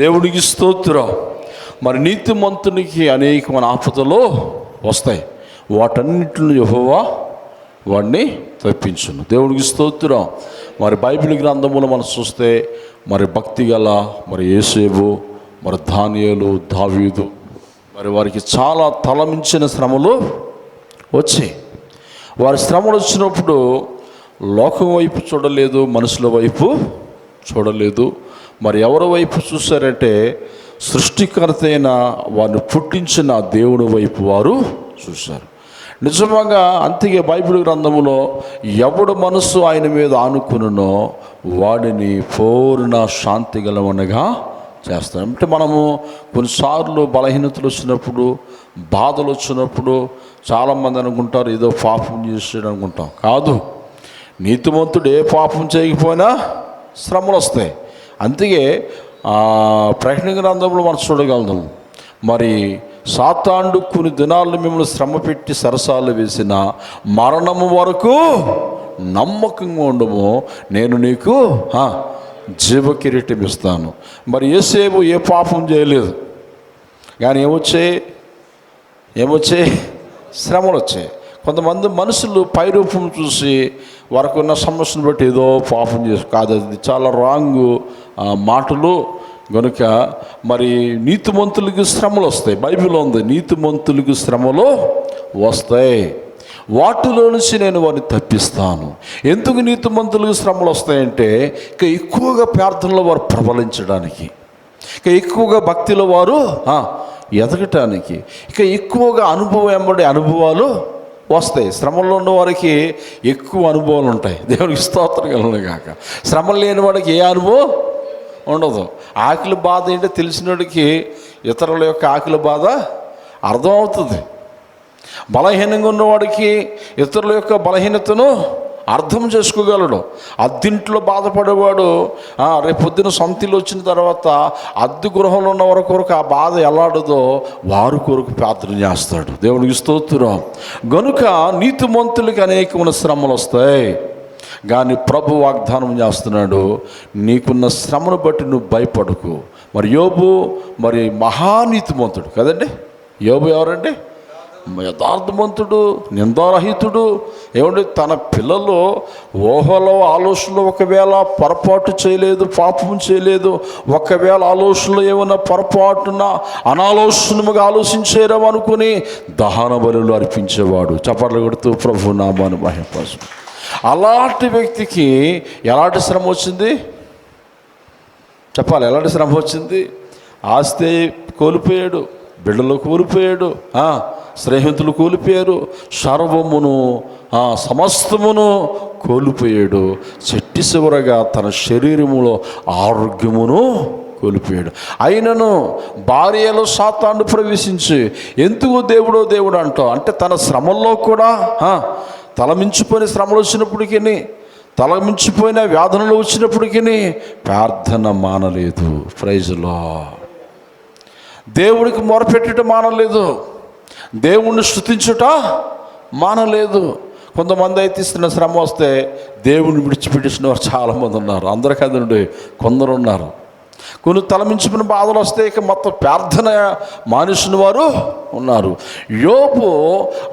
దేవుడికి స్తోత్రం. మరి నీతిమంతునికి అనేకమైన ఆపదలు వస్తాయి. వాటన్నిటిని యెహోవా వాడిని తప్పించును. దేవుడికి స్తోత్రం. మరి బైబిల్ గ్రంథములు మనం చూస్తే మరి భక్తి గల మరి ఏసేబు మరి ధాన్యాలు దావీదు మరి వారికి చాలా తలమించిన శ్రమలు వచ్చాయి. వారి శ్రమలు వచ్చినప్పుడు లోకం వైపు చూడలేదు మనుషుల వైపు చూడలేదు మరి ఎవరి వైపు చూశారంటే సృష్టికర్త అయిన వారిని పుట్టించిన దేవుని వైపు వారు చూశారు. నిజంగా అంతిగే బైబిల్ గ్రంథంలో ఎవడు మనస్సు ఆయన మీద ఆనుకునునో వాడిని పూర్ణ శాంతి గలవనగా చేస్తాం అంటే మనము కొన్నిసార్లు బలహీనతలు వచ్చినప్పుడు బాధలు వచ్చినప్పుడు చాలామంది అనుకుంటారు ఏదో పాపం చేసాడు అనుకుంటాం. కాదు. నీతిమంతుడు ఏ పాపం చేయకపోయినా శ్రమలు వస్తాయి. అందుకే ప్రకటన గ్రంథంలో మనం చూడగలం మరి సాతాండు కొన్ని దినాలు మిమ్మల్ని శ్రమ పెట్టి సరసాలు వేసిన మరణము వరకు నమ్మకంగా ఉండము. నేను నీకు జీవ కిరీటం ఇస్తాను. మరి ఏసేపు ఏ పాపం చేయలేదు. కానీ ఏమొచ్చాయి ఏమొచ్చాయి శ్రమలు వచ్చాయి. కొంతమంది మనుషులు పై రూపం చూసి వారికి ఉన్న సమస్యను బట్టి ఏదో పాపం చేసి కాదు అది చాలా రాంగు మాటలు కనుక మరి నీతిమంతులకి శ్రమలు వస్తాయి. బైబిల్ ఉంది నీతిమంతులకి శ్రమలు వస్తాయి. వాటిలో నుంచి నేను వారిని తప్పిస్తాను. ఎందుకు నీతిమంతులకు శ్రమలు వస్తాయంటే ఇక ఎక్కువగా ప్రార్థనలో వారు ప్రబలించడానికి. ఇక ఎక్కువగా భక్తిలో వారు ఎదగటానికి. ఇక ఎక్కువగా అనుభవం వెంబడి అనుభవాలు వస్తాయి. శ్రమలో ఉన్న వారికి ఎక్కువ అనుభవాలు ఉంటాయి. దేవునికి స్తోత్రం కలను కాక శ్రమలు లేని వాడికి ఏ అనుభవం? ఉండదు. ఆకలి బాధ ఏంటో తెలిసినోడికి ఇతరుల యొక్క ఆకలి బాధ అర్థమవుతుంది. బలహీనంగా ఉన్నవాడికి ఇతరుల యొక్క బలహీనతను అర్థం చేసుకోగలడు. అద్దింట్లో బాధపడేవాడు రేపు పొద్దున సొంతిల్లు వచ్చిన తర్వాత అద్దె గృహంలో ఉన్న వారి కొరకు ఆ బాధ ఎలాడదో వారి కొరకు ప్రార్థన చేస్తాడు. దేవుడికి స్తోత్రం. గనుక నీతిమంతులకి అనేకమైన శ్రమలు వస్తాయి. కానీ ప్రభు వాగ్దానం చేస్తున్నాడు నీకున్న శ్రమను బట్టి నువ్వు భయపడకు. మరి యోబు మరి మహానీతిమంతుడు కదండి? యోబు ఎవరండి? యథార్థవంతుడు నిందారహితుడు. ఏమంటే తన పిల్లలు ఊహలో ఆలోచనలు ఒకవేళ పొరపాటు చేయలేదు పాపం చేయలేదు ఒకవేళ ఆలోచనలు ఏమైనా పొరపాటున అనాలోచనముగా ఆలోచించారేమో అనుకుని దహన బలులు అర్పించేవాడు. చప్పట్లు కొడుతూ ప్రభు నామాను మహింపసు అలాంటి వ్యక్తికి ఎలాంటి శ్రమ వచ్చింది? చెప్పాలి ఎలాంటి శ్రమ వచ్చింది? ఆస్తి కోల్పోయాడు బిడ్డలు కోల్పోయాడు స్నేహితులు కోల్పోయారు సర్వమును సమస్తమును కోల్పోయాడు. చెట్టి చివరగా తన శరీరములో ఆరోగ్యమును కోల్పోయాడు. అయినను భార్యలో సాతాండు ప్రవేశించి ఎందుకు దేవుడో దేవుడు అంటావు అంటే తన శ్రమల్లో కూడా తలమించిపోయిన శ్రమలు వచ్చినప్పటికీ తలమించిపోయిన వ్యాధనలు వచ్చినప్పటికీ ప్రార్థన మానలేదు. ప్రైజ్లో దేవుడికి మొరపెట్టుట మానలేదు. దేవుణ్ణి స్థుతించుట మానలేదు. కొంతమంది అయితే ఇస్తున్న శ్రమ వస్తే దేవుణ్ణి విడిచిపెట్టేసిన వారు చాలామంది ఉన్నారు. అందరికీ కదండి కొందరు ఉన్నారు కొన్ని తలమించుకుని బాధలు వస్తే ఇక మొత్తం ప్రార్థన మానేసిన వారు ఉన్నారు. యోపు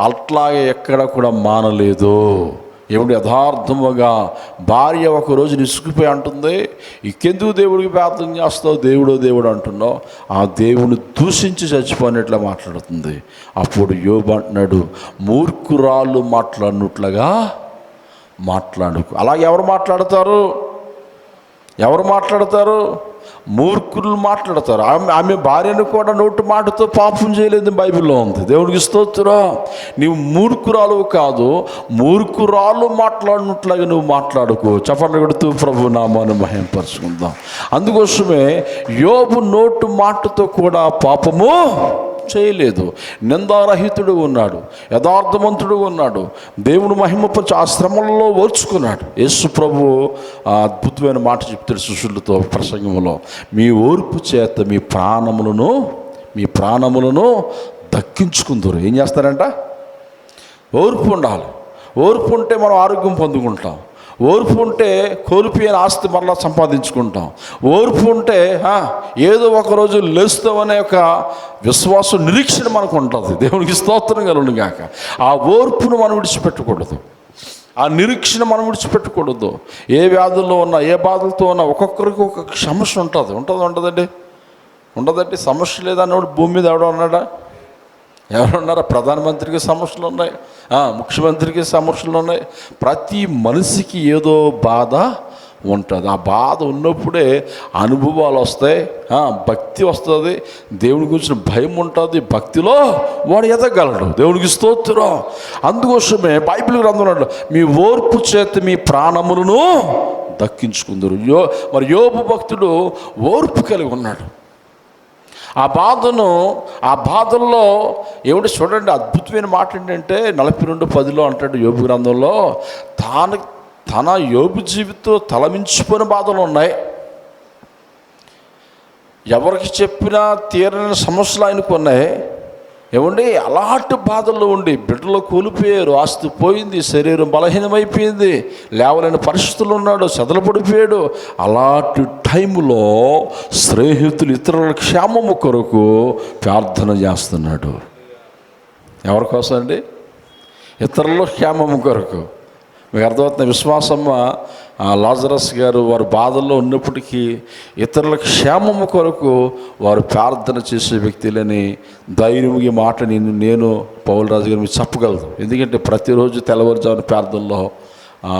అట్లాగే ఎక్కడ కూడా మానలేదు. ఏమిటి యథార్థముగా భార్య ఒక రోజు నిసుకుపోయి అంటుంది ఇంకెందుకు దేవుడికి ప్రార్థన చేస్తావు దేవుడో దేవుడు అంటున్నావు. ఆ దేవుని దూషించి చచ్చిపోయినట్లా మాట్లాడుతుంది. అప్పుడు యోబు అంటున్నాడు మూర్ఖురాళ్ళు మాట్లాడినట్లుగా మాట్లాడుకు. అలా ఎవరు మాట్లాడతారు? ఎవరు మాట్లాడతారు? మూర్ఖులు మాట్లాడతారు. ఆమె ఆమె భార్యను కూడా నోటి మాటతో పాపం చేయలేదు బైబిల్లో ఉంది. దేవుడికి స్తోత్రం. నీవు మూర్ఖురాలు కాదు మూర్ఖురాలు మాట్లాడినట్లుగా నువ్వు మాట్లాడుకో. చప్పట్లు కొడుతూ ప్రభు నామాన్ని మహింపరుచుకుందాం. అందుకోసమే యోబు నోటు మాటతో కూడా పాపము చేయలేదు. నిందారహితుడు ఉన్నాడు. యథార్థవంతుడు ఉన్నాడు. దేవుడు మహిమపరిచి ఆ శ్రమలలో ఓర్చుకున్నాడు. యేసు ప్రభు ఆ అద్భుతమైన మాట చెప్తాడు శిష్యులతో ప్రసంగంలో. మీ ఓర్పు చేత మీ ప్రాణములను మీ ప్రాణములను దక్కించుకుందరు. ఏం చేస్తారంట? ఓర్పు ఉండాలి. ఓర్పు ఉంటే మనం ఆరోగ్యం పొందుకుంటాం. ఓర్పు ఉంటే కోల్పోయిన ఆస్తి మరలా సంపాదించుకుంటాం. ఓర్పు ఉంటే ఏదో ఒకరోజు లేస్తామనే ఒక విశ్వాసం నిరీక్షణ మనకు ఉంటుంది. దేవునికి స్తోత్రం కలను గాక. ఆ ఓర్పును మనం విడిచిపెట్టకూడదు. ఆ నిరీక్షణ మనం విడిచిపెట్టకూడదు. ఏ వ్యాధుల్లో ఉన్నా ఏ బాధలతో ఉన్నా ఒక్కొక్కరికి ఒక సమస్య ఉంటుంది. ఉంటుంది ఉంటుందండి ఉండదండి సమస్య లేదన్నవాడు భూమి మీద ఎవడో ఉన్నాడా ఎవరున్నారా? ప్రధానమంత్రికి సమస్యలు ఉన్నాయి ముఖ్యమంత్రికి సమస్యలు ఉన్నాయి ప్రతి మనిషికి ఏదో బాధ ఉంటుంది. ఆ బాధ ఉన్నప్పుడే అనుభవాలు వస్తాయి. భక్తి వస్తుంది. దేవుని గురించిన భయం ఉంటుంది. భక్తిలో వాడు ఎదగలడు. దేవునికి స్తోత్రం. అందుకోసమే బైబిల్ గ్రంథంలో మీ ఓర్పు చేత మీ ప్రాణములను దక్కించుకుందరు. యో మరి యోపు భక్తుడు ఓర్పు కలిగి ఉన్నాడు. ఆ బాధను ఆ బాధల్లో ఏమిటి చూడండి అద్భుతమైన మాట ఏంటంటే నలభై రెండు పదిలో అంటాడు యోగు గ్రంథంలో తాను తన యోగు జీవితం తలమించిపోయిన బాధలు ఉన్నాయి. ఎవరికి చెప్పినా తీరని సమస్యలు ఆయనకు ఉన్నాయి. ఏమండి? అలాంటి బాధల్లో ఉండి బిడ్డలు కూలిపోయారు ఆస్తి పోయింది శరీరం బలహీనమైపోయింది లేవలేని పరిస్థితులు ఉన్నాడు చెదలపడిపోయాడు అలాంటి టైంలో స్నేహితులు ఇతరుల క్షేమము కొరకు ప్రార్థన చేస్తున్నాడు. ఎవరి కోసం అండి? ఇతరుల క్షేమము కొరకు. మీకు అర్థమవుతున్న విశ్వాసమ్మ లాజరస్ గారు వారు బాధల్లో ఉన్నప్పటికీ ఇతరుల క్షేమము కొరకు వారు ప్రార్థన చేసే వ్యక్తులని ధైర్యంగా మాట నేను నేను పౌల్ రాజు గారు మీకు చెప్పగలదు ఎందుకంటే ప్రతిరోజు తెల్లవారుజామున ప్రార్థనలో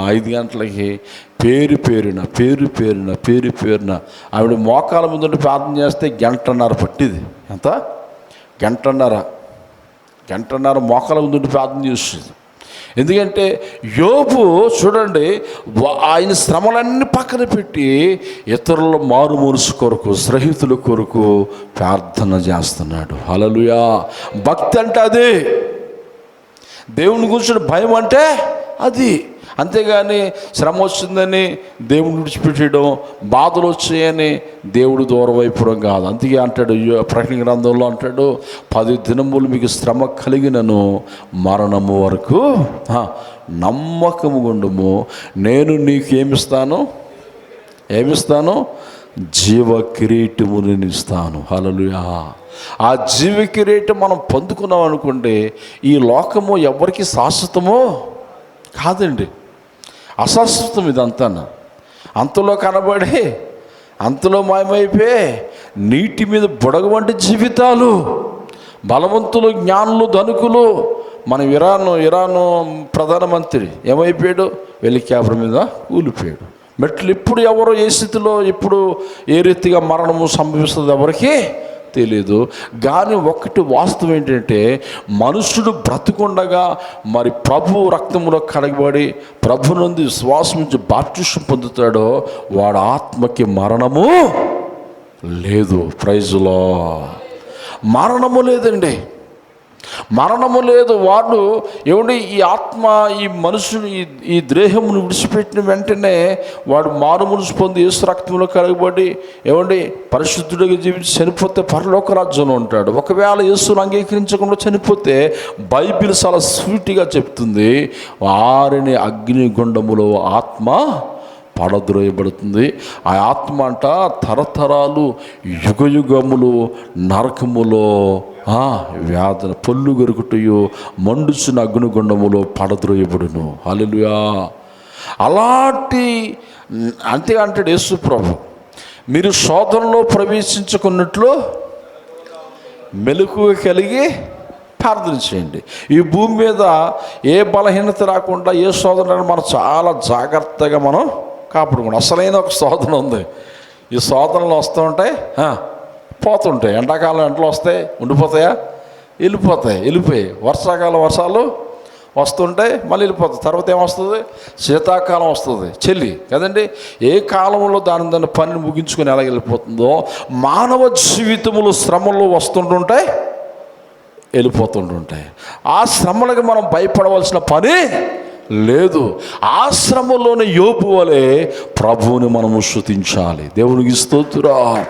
ఐదు గంటలకి పేరు పేరున పేరు పేరున పేరు పేరున ఆవిడ మోకాల ముందు ప్రార్థన చేస్తే గంటన్నర పట్టింది. ఎంత? గంటన్నర. గంటన్నర మోకాల ముందు ప్రార్థన చేస్తుంది. ఎందుకంటే యోపు చూడండి వా- ఆయన శ్రమలన్నీ పక్కన పెట్టి ఇతరుల మారు కొరకు స్నేహితుల కొరకు ప్రార్థన చేస్తున్నాడు. హలలుయా భక్తి అంటే అదే. దేవుని గురించిన భయం అంటే అది. అంతేగాని శ్రమ వచ్చిందని దేవుడు విడిచిపెట్టడం బాధలు వచ్చాయని దేవుడు దూరం అయిపోవడం కాదు. అందుకే అంటాడు యో- ప్రకటన గ్రంథంలో అంటాడు పది దినములు మీకు శ్రమ కలిగినను మరణము వరకు నమ్మకము గుండము. నేను నీకు ఏమిస్తాను? ఏమిస్తాను జీవ కిరీటము నేను ఇస్తాను హలలుయా ఆ జీవ కిరీటం మనం పొందుకున్నాం అనుకుంటే ఈ లోకము ఎవరికి శాశ్వతమో కాదండి. అశాశ్వతం ఇదంతా అంతలో కనబడి అంతలో మాయమైపోయే నీటి మీద బుడగ వంటి జీవితాలు బలవంతులు జ్ఞానులు ధనుకులు మన ఇరాను ఇరాను ప్రధానమంత్రి ఏమైపోయాడు? వెళ్ళి క్యాబర్ మీద కూలిపోయాడు. మెట్లు ఇప్పుడు ఎవరు ఏ స్థితిలో ఇప్పుడు ఏ రీతిగా మరణము సంభవిస్తుంది ఎవరికి తెలియదు. కానీ ఒకటి వాస్తవం ఏంటంటే మనుషుడు బ్రతుకుండగా మరి ప్రభు రక్తములో కడగబడి ప్రభు నుండి శ్వాసం నుంచి బాప్టిషన్ పొందుతాడో వాడు ఆత్మకి మరణము లేదు. ప్రైజులో మరణము లేదండి. మరణము లేదు వాడు ఏమండి ఈ ఆత్మ ఈ మనుషుని ఈ ఈ దేహమును విడిచిపెట్టిన వెంటనే వాడు మారు మనసు పొంది యేసు రక్తంలో కలగబడి ఏమండి పరిశుద్ధుడిగా జీవించి చనిపోతే పరలోక రాజ్యంలో ఉంటాడు. ఒకవేళ యేసును అంగీకరించకుండా చనిపోతే బైబిల్ చాలా స్వీట్గా చెప్తుంది వారిని అగ్నిగుండములో ఆత్మ పడద్రోయబడుతుంది. ఆ ఆత్మ అంట తరతరాలు యుగ యుగములు నరకములో వ్యాధన పొల్లు గొరుకుటయు మండుచున్న అగ్నిగుండములో పడద్రోయబడును. అలెలుయా అలాంటి అంతే అంటాడు యేసు ప్రభు. మీరు శోధనలో ప్రవేశించుకున్నట్లు మెలకువ కలిగి ప్రార్థన చేయండి. ఈ భూమి మీద ఏ బలహీనత రాకుండా ఏ శోధన మనం చాలా జాగ్రత్తగా మనం కాపాడుకోండి అసలైన ఒక శోధన ఉంది. ఈ శోధనలు వస్తూ ఉంటాయి పోతుంటాయి. ఎండాకాలం ఎంటలు వస్తాయి ఉండిపోతాయా? వెళ్ళిపోతాయి వెళ్ళిపోయి. వర్షాకాలం వర్షాలు వస్తుంటాయి మళ్ళీ వెళ్ళిపోతాయి. తర్వాత ఏమొస్తుంది శీతాకాలం వస్తుంది. చెల్లి కదండి? ఏ కాలంలో దాని దాని పనిని ముగించుకొని ఎలా వెళ్ళిపోతుందో? మానవ జీవితములు శ్రమలు వస్తుంటుంటాయి వెళ్ళిపోతుంటుంటాయి. ఆ శ్రమలకు మనం భయపడవలసిన పని లేదు. ఆశ్రమంలోని యోపు వలె ప్రభువుని మనము శృతించాలి. దేవునికి స్తోత్రా.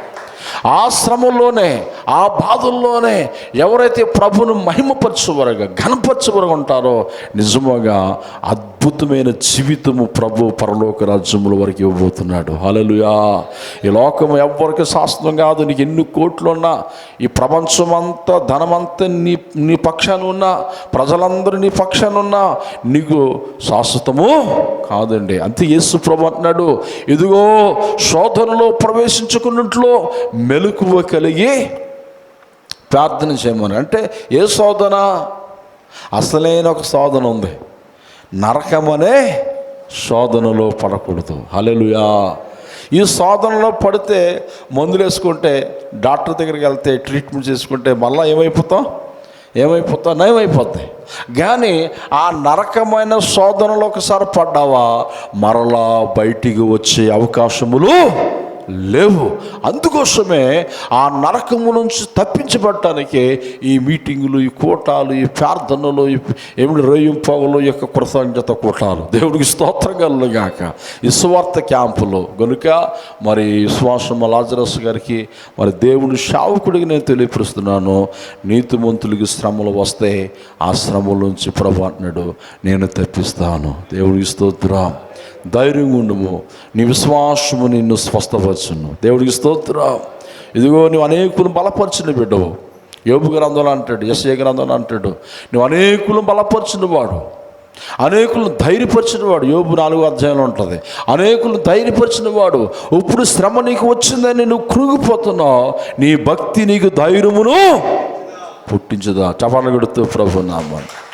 ఆశ్రమంలోనే ఆ బాధల్లోనే ఎవరైతే ప్రభును మహిమపరచువరగా ఘనపరచువరగా ఉంటారో నిజముగా అద్భుత అద్భుతమైన జీవితము ప్రభు పరలోక రాజ్యముల వరకు ఇవ్వబోతున్నాడు. హలలుయా ఈ లోకం ఎవ్వరికి శాస్త్రం కాదు. నీకు ఎన్ని కోట్లు ఉన్నా ఈ ప్రపంచమంతా ధనమంతా నీ నీ పక్షాన ఉన్నా ప్రజలందరూ నీ పక్షాన ఉన్నా నీకు శాశ్వతము కాదండి. అంతే యేసు ప్రభు అంటున్నాడు. ఇదిగో శోధనలో ప్రవేశించుకున్నట్లో మెలకువ కలిగి ప్రార్థన చేయమని. అంటే ఏ శోధన? అసలైన ఒక శోధన ఉంది. నరకమనే శోధనలో పడకూడదు. హలెలుయా ఈ శోధనలో పడితే మందులు వేసుకుంటే డాక్టర్ దగ్గరికి వెళ్తే ట్రీట్మెంట్ చేసుకుంటే మళ్ళీ ఏమైపోతాం? ఏమైపోతాం? నయమైపోతాయి కానీ ఆ నరకమైన శోధనలో ఒకసారి పడ్డావా? మరలా బయటికి వచ్చే అవకాశములు లేవు. అందుకోసమే ఆ నరకము నుంచి తప్పించబడటానికి ఈ మీటింగులు ఈ కూటాలు ఈ ప్రార్థనలు ఏమిటి రేయింపగలు యొక్క కృతజ్ఞత కూటాలు. దేవుడికి స్తోత్రం గాక ఈ స్వార్థ క్యాంపులో గనుక మరి విశ్వాసం లాజరస్ గారికి మరి దేవుని శావకుడికి నేను తెలియపరుస్తున్నాను నీతిమంతులకి శ్రమలు వస్తే ఆ శ్రమల నుంచి ప్రభు అంటున్నాడు నేను తప్పిస్తాను. దేవుడికి స్తోత్రం. ధైర్యంగా ఉండుము. నీ విశ్వాసము నిన్ను స్వస్థపరచును. దేవుడికి స్తోత్ర. ఇదిగో నువ్వు అనేకులు బలపరిచిన బిడ్డవు. యోబు గ్రంథంలో అంటాడు ఎస్ఏ గ్రంథంలో అంటాడు నువ్వు అనేకులు బలపరిచిన వాడు. అనేకులను ధైర్యపరిచిన వాడు. యోబు నాలుగు అధ్యాయంలో ఉంటుంది. అనేకులను ధైర్యపరిచిన వాడు ఇప్పుడు శ్రమ నీకు వచ్చిందని నువ్వు కృంగిపోతున్నావు నీ భక్తి నీకు ధైర్యమును పుట్టించదా? చపాల కొడుతూ ప్రభు నామాన్ని.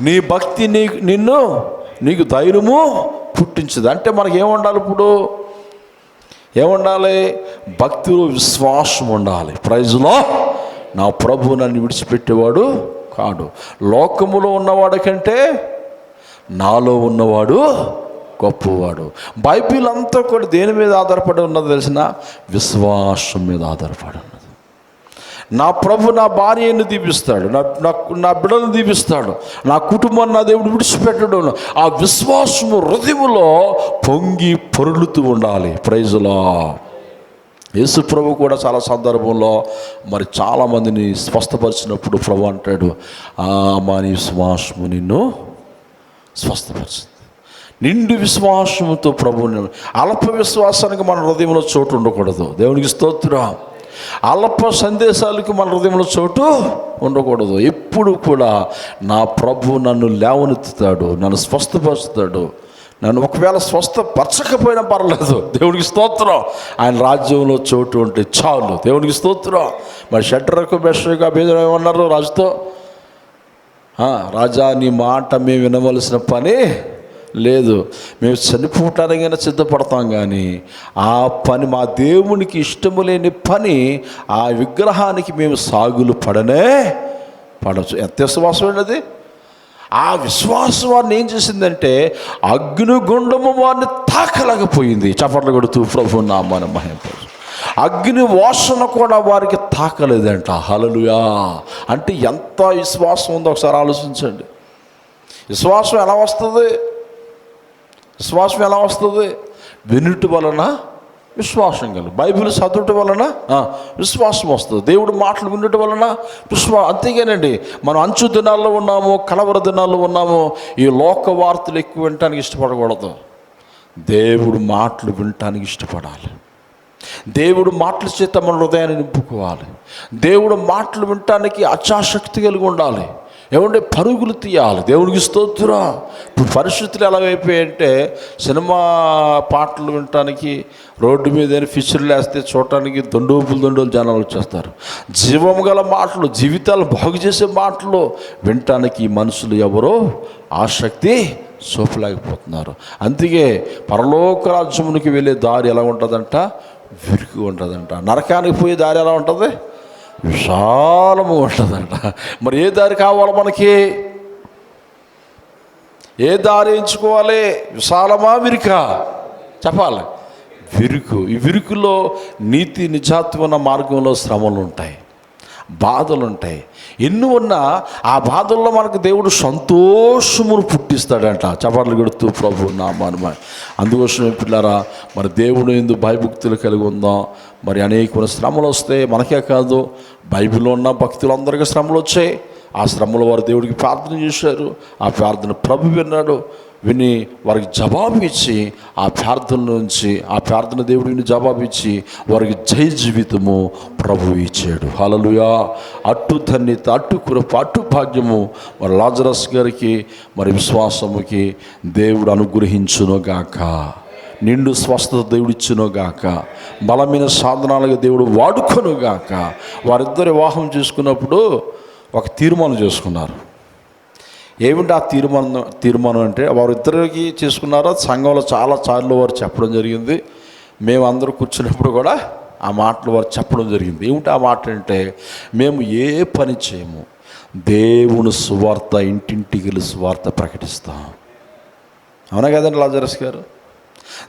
నీ భక్తి నీకు నిన్ను నీకు ధైర్యము పుట్టించదు. అంటే మనకి ఏముండాలి ఇప్పుడు? ఏముండాలి భక్తిలో విశ్వాసం ఉండాలి. ప్రైజ్లో నా ప్రభు నన్ను విడిచిపెట్టేవాడు కాడు. లోకములో ఉన్నవాడు కంటే నాలో ఉన్నవాడు గొప్పవాడు. బైబిల్ అంతా కూడా దేని మీద ఆధారపడి ఉన్నది తెలిసిన? విశ్వాసం మీద ఆధారపడి ఉన్నది. నా ప్రభు నా భార్యను దీపిస్తాడు నా నా బిడ్డను దీపిస్తాడు నా కుటుంబాన్ని నా దేవుడు విడిచిపెట్టడు. ఆ విశ్వాసము హృదయములో పొంగి పొరులుతూ ఉండాలి. ప్రైజులో యేసు ప్రభు కూడా చాలా సందర్భంలో మరి చాలామందిని స్వస్థపరిచినప్పుడు ప్రభు అంటాడు ఆ మా నీ విశ్వాసము నిన్ను స్వస్థపరిచింది. నిండు విశ్వాసముతో ప్రభుని అల్ప విశ్వాసానికి మన హృదయంలో చోటు ఉండకూడదు. దేవునికి స్తోత్రం. అల్ప సందేశాలకు మన హృదయంలో చోటు ఉండకూడదు. ఎప్పుడు కూడా నా ప్రభు నన్ను లేవనెత్తుతాడు నన్ను స్వస్థపరుస్తాడు. నన్ను ఒకవేళ స్వస్థపరచకపోయినా పర్లేదు. దేవుడికి స్తోత్రం. ఆయన రాజ్యంలో చోటు ఉంటే చాలు. దేవుడికి స్తోత్రం. మరి షట్టరకు బెస్ట్గా బేదం ఏమన్నారు రాజుతో? రాజా నీ మాట మేము వినవలసిన పని లేదు. మేము చనిపోవటానికైనా సిద్ధపడతాం కానీ ఆ పని మా దేవునికి ఇష్టము లేని పని ఆ విగ్రహానికి మేము సాగులు పడనే పడచ్చు ఎంత విశ్వాసం అండి ఆ విశ్వాసం వారిని ఏం చేసిందంటే అగ్నిగుండము వారిని తాకలేకపోయింది. చప్పట్లు కొడుతూ ప్రభు నామాన మహింపరు అగ్ని వాసన కూడా వారికి తాకలేదంట. హలలుయా అంటే ఎంత విశ్వాసం ఉందో ఒకసారి ఆలోచించండి. విశ్వాసం ఎలా వస్తుంది? విశ్వాసం ఎలా వస్తుంది? వినుట వలన విశ్వాసం కలు బైబిల్ చదువుట వలన విశ్వాసం వస్తుంది. దేవుడు మాటలు వినుట వలన విశ్వా అంతేగానండి మనం అంచు దినాల్లో ఉన్నాము కలవర దినాల్లో ఉన్నాము ఈ లోక వార్తలు ఎక్కువ వినటానికి ఇష్టపడకూడదు. దేవుడు మాటలు వినటానికి ఇష్టపడాలి. దేవుడు మాటల చేత మన హృదయాన్ని నింపుకోవాలి. దేవుడు మాటలు వినటానికి అచాశక్తి కలిగి ఉండాలి. ఏమంటే పరుగులు తీయాలి. దేవునికి స్తోత్రం. ఇప్పుడు పరిస్థితులు ఎలాగైపోయాయంటే సినిమా పాటలు వినటానికి రోడ్డు మీద ఫిషర్లు వేస్తే చూడటానికి దొండోపులు దొండోలు జనాలు వచ్చేస్తారు. జీవం గల మాటలు జీవితాలు బాగు చేసే మాటలు వినటానికి మనుషులు ఎవరో ఆసక్తి చూపలేకపోతున్నారు. అందుకే పరలోక రాజ్యమునికి వెళ్ళే దారి ఎలా ఉంటుందంట? విరిగి ఉంటుందంట. నరకానికి పోయే దారి ఎలా ఉంటుంది? విశాలము ఉంటుందంట. మరి ఏ దారి కావాలి మనకి? ఏ దారి ఎంచుకోవాలి? విశాలమా విరిక? చెప్పాలి. విరుకు. ఈ విరుకులో నీతి నిజాత్వన మార్గంలో శ్రమలు ఉంటాయి బాధలు ఉంటాయి ఎన్ని ఉన్నా ఆ బాధల్లో మనకు దేవుడు సంతోషమును పుట్టిస్తాడంట. చపాట్లు కొడుతూ ప్రభు నామాను అందుకోసం పిల్లారా మరి దేవుడు ఎందు భయభక్తులు కలిగి ఉందాం. మరి అనేకమైన శ్రమలు వస్తే మనకే కాదు. బైబిల్లో ఉన్న భక్తులు అందరికీ శ్రమలు వచ్చాయి. ఆ శ్రమలు వారు దేవుడికి ప్రార్థన చేశారు. ఆ ప్రార్థన ప్రభు విన్నాడు. విని వారికి జవాబు ఇచ్చి ఆ ప్రార్థన నుంచి ఆ ప్రార్థన దేవుడిని జవాబు ఇచ్చి వారికి జయ జీవితము ప్రభు ఇచ్చాడు. హలలుయా అట్టు ధన్యత అట్టు కృప అట్టు భాగ్యము మరి లాజరస్ గారికి మరి విశ్వాసముకి దేవుడు అనుగ్రహించునుగాక. నిండు స్వస్థత దేవుడిచ్చునుగాక బలమైన సాధనాలుగా దేవుడు వాడుకొనుగాక వారిద్దరు వివాహం చేసుకున్నప్పుడు ఒక తీర్మానం చేసుకున్నారు. ఏమిటి ఆ తీర్మానం తీర్మానం అంటే వారిద్దరికి చేసుకున్నారో? సంఘంలో చాలా సార్లు వారు చెప్పడం జరిగింది. మేమందరూ కూర్చున్నప్పుడు కూడా ఆ మాటలు వారు చెప్పడం జరిగింది. ఏమిటి ఆ మాట అంటే మేము ఏ పని చేయము. దేవుని సువార్త ఇంటింటికి సువార్త ప్రకటిస్తాం. అవునా కదండి లాజరస్ గారు?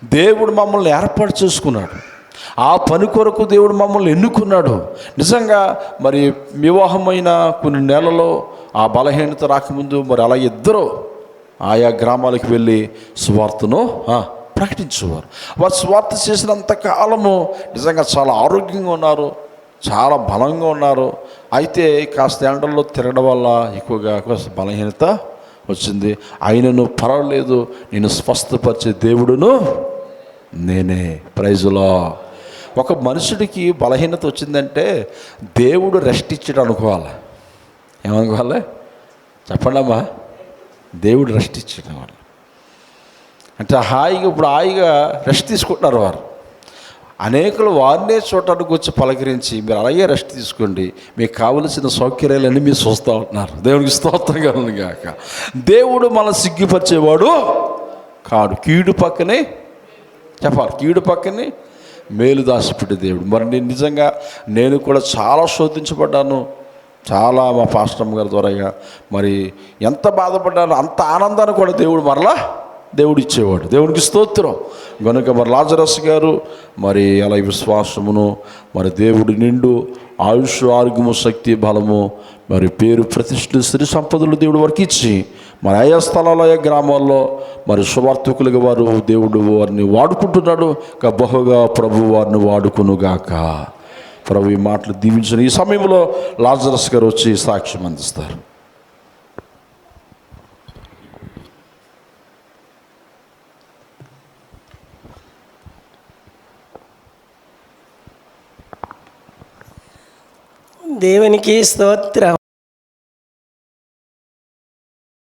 దేవుడు మమ్మల్ని ఏర్పాటు చేసుకున్నాడు. ఆ పని కొరకు దేవుడు మమ్మల్ని ఎన్నుకున్నాడు. నిజంగా మరి వివాహమైన కొన్ని నెలలో ఆ బలహీనత రాకముందు మరి అలా ఇద్దరు ఆయా గ్రామాలకు వెళ్ళి సువార్తను ప్రకటించేవారు. వారు స్వార్థ చేసినంత కాలము నిజంగా చాలా ఆరోగ్యంగా ఉన్నారు చాలా బలంగా ఉన్నారు. అయితే కాస్త ఎండల్లో తిరగడం వల్ల ఎక్కువగా కాస్త బలహీనత వచ్చింది. ఆయనను పర్వాలేదు నేను స్వస్థపరిచే దేవుడును నేనే. ప్రైజులో ఒక మనుషుడికి బలహీనత వచ్చిందంటే దేవుడు రెస్ట్ ఇచ్చాడు అనుకోవాలి? ఏమనుకోవాలి? చెప్పండమ్మా దేవుడు రెస్ట్ ఇచ్చాడు వాళ్ళు అంటే హాయిగా ఇప్పుడు హాయిగా రెస్ట్ తీసుకుంటున్నారు వారు. అనేకులు వారినే చూడటానికి వచ్చి పలకరించి మీరు అలాగే రెస్ట్ తీసుకోండి. మీకు కావలసిన సౌకర్యాలన్నీ మీరు చూస్తూ ఉంటున్నారు. దేవునికి స్తోత్రం కాక దేవుడు మన సిగ్గుపరిచేవాడు కాడు. కీడు పక్కనే చెప్పాలి. కీడు పక్కనే మేలు దాసిపెట్టి దేవుడు. మరి నేను నిజంగా నేను కూడా చాలా శోధించబడ్డాను. చాలా మా పాస్టమ్ గారి ద్వారా మరి ఎంత బాధపడ్డాను అంత ఆనందాన్ని కూడా దేవుడు మరలా దేవుడు ఇచ్చేవాడు దేవుడికి స్తోత్రం. కనుక మరి లాజరస్ గారు మరి అలా విశ్వాసమును మరి దేవుడి నిండు ఆయుష్ ఆరోగ్యము శక్తి బలము మరి పేరు ప్రతిష్ఠ శ్రీ సంపదలు దేవుడు వారికి ఇచ్చి మరి ఆయా స్థలాల్లో ఆయా గ్రామాల్లో మరి సువార్థకులుగా వారు దేవుడు వారిని వాడుకుంటున్నాడు. బహుగా ప్రభు వారిని వాడుకునుగాక ప్రభు ఈ మాటలు దీవించిన ఈ సమయంలో లాజరస్ గారు వచ్చి సాక్ష్యం అందిస్తారు. దేవునికి స్తోత్రం.